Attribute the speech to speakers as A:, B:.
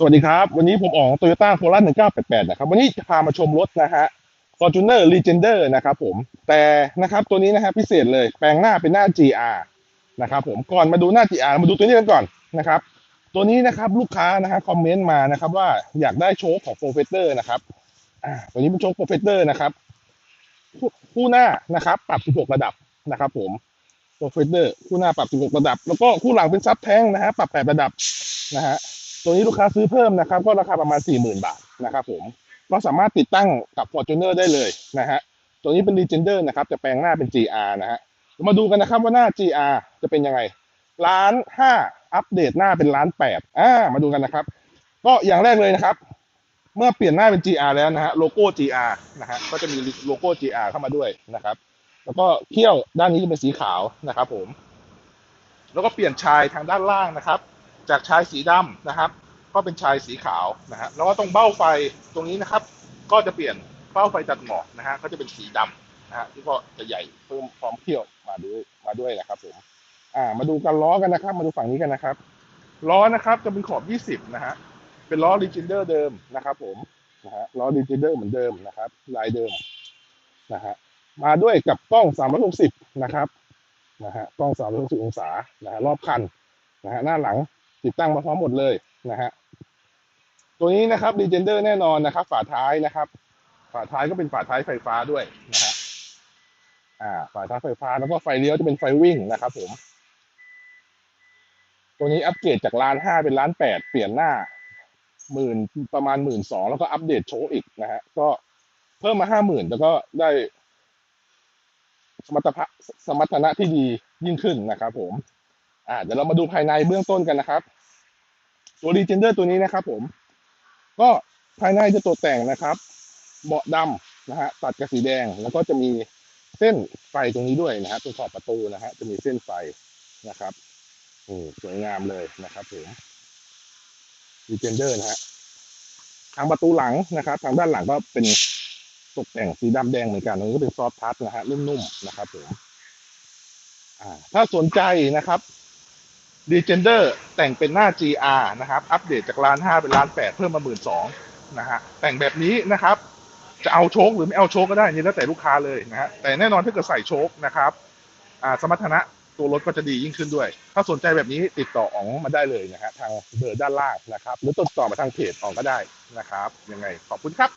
A: สวัสดีครับ วันนี้ผมออกโตโยต้าโคราช1988 นะครับ วันนี้จะพามาชมรถนะฮะ Fortuner Legender นะครับผม แต่นะครับตัวนี้นะฮะพิเศษเลย แปลงหน้าเป็นหน้า GR นะครับผม ก่อนมาดูหน้า GR มาดูตัวนี้กันก่อนนะครับ ตัวนี้นะครับลูกค้านะฮะคอมเมนต์มานะครับว่าอยากได้โชคของ Professor นะครับอ่าตัวนี้เป็นโชค Professor นะครับคู่คู่หน้านะครับปรับ 16 ระดับนะครับผม Professor คู่หน้าปรับ 16 ระดับ แล้วก็คู่หลังเป็นซับแท้งนะฮะปรับ 8 ระดับนะฮะ ตัวนี้ลูกค้าซื้อเพิ่มนะครับ ก็ราคาประมาณ 40,000 บาทนะครับผมก็สามารถติดตั้งกับ Fortuner ได้เลยนะฮะตัวนี้เป็น Legender นะครับจะแปลงหน้าเป็น GR นะฮะมาดูกันนะครับว่าหน้า GR จะเป็นยังไงล้านห้าอัปเดตหน้าเป็นล้านแปดอ่ามาดูกันนะครับ ก็อย่างแรกเลยนะครับ เมื่อเปลี่ยนหน้าเป็น GR แล้วนะฮะโลโก้ GR นะฮะก็จะมีโลโก้ GR เข้ามาด้วยนะครับ แล้วก็เขี้ยวด้านนี้จะเป็นสีขาวนะครับ ผม แล้วก็เปลี่ยนชายทางด้านล่างนะครับ จากชายสีดำนะครับ ก็เป็นชายสีขาวนะฮะแล้วก็ตรงเบ้าไฟตรงนี้นะครับ ก็จะเปลี่ยนเบ้าไฟตัดหมอกนะฮะก็จะเป็นสีดำนะฮะที่ก็จะใหญ่เพิ่มพร้อมเขี้ยวมาด้วยมาด้วยนะครับผมอ่ามาดูกันล้อกันนะครับ มาดูฝั่งนี้กันนะครับ ล้อนะครับจะเป็นขอบ 20 นะฮะเป็นล้อ Legender เดิมนะครับ ผมนะฮะล้อ Legender เหมือนเดิมนะครับ ลายเดิมนะฮะมาด้วยกับกล้อง 360 นะครับนะฮะกล้อง 360 องศานะฮะรอบคันนะฮะหน้าหลัง ติดตั้งมาพร้อมหมดเลยนะฮะตัวนี้นะครับ Legender แน่นอนนะครับ ฝาท้ายนะครับ ฝาท้ายก็เป็นฝาท้ายไฟฟ้าด้วยนะฮะอ่า ฝาท้ายไฟฟ้าแล้วก็ไฟเลี้ยวจะเป็นไฟวิ่งนะครับ ผม ตัวนี้อัปเกรดจากล้านห้าเป็นล้านแปดเปลี่ยนหน้าหมื่นประมาณหมื่นสองแล้วก็อัปเดตโชว์อีกนะฮะก็เพิ่มมาห้าหมื่นแล้วก็ได้ สมรรถภาพสมรรถนะที่ดียิ่งขึ้นนะครับผม อ่าเดี๋ยวเรามาดูภายในเบื้องต้นกันนะครับ ตัวรีเจนเดอร์ตัวนี้นะครับ ผม ก็ภายในจะตกแต่งนะครับ เบาะดำนะฮะตัดกับสีแดงแล้วก็จะมีเส้นไฟตรงนี้ด้วยนะฮะตรงขอบประตูนะฮะจะมีเส้นไฟนะครับอืมสวยงามเลยนะครับผมรีเจนเดอร์นะฮะทางประตูหลังนะครับ ทางด้านหลังก็เป็นตกแต่งสีดำแดงเหมือนกันตรงนี้ก็เป็นซอฟทัชนะฮะนุ่มๆนะครับผมอ่าถ้าสนใจนะครับ ดีเจนเดอร์แต่งเป็นหน้า GR นะครับ อัปเดตจากล้านห้าเป็นล้านแปดเพิ่มมาหมื่นสองนะฮะแต่งแบบนี้นะครับ จะเอาโชคหรือไม่เอาโชคก็ได้นี่แล้วแต่ลูกค้าเลยนะฮะแต่แน่นอนถ้าเกิดใส่โชคนะครับอ่าสมรรถนะตัวรถก็จะดียิ่งขึ้นด้วย ถ้าสนใจแบบนี้ติดต่ออ๋องมาได้เลยนะฮะทางเบอร์ด้านล่างนะครับ หรือติดต่อมาทางเพจอ๋องก็ได้นะครับยังไงขอบคุณครับ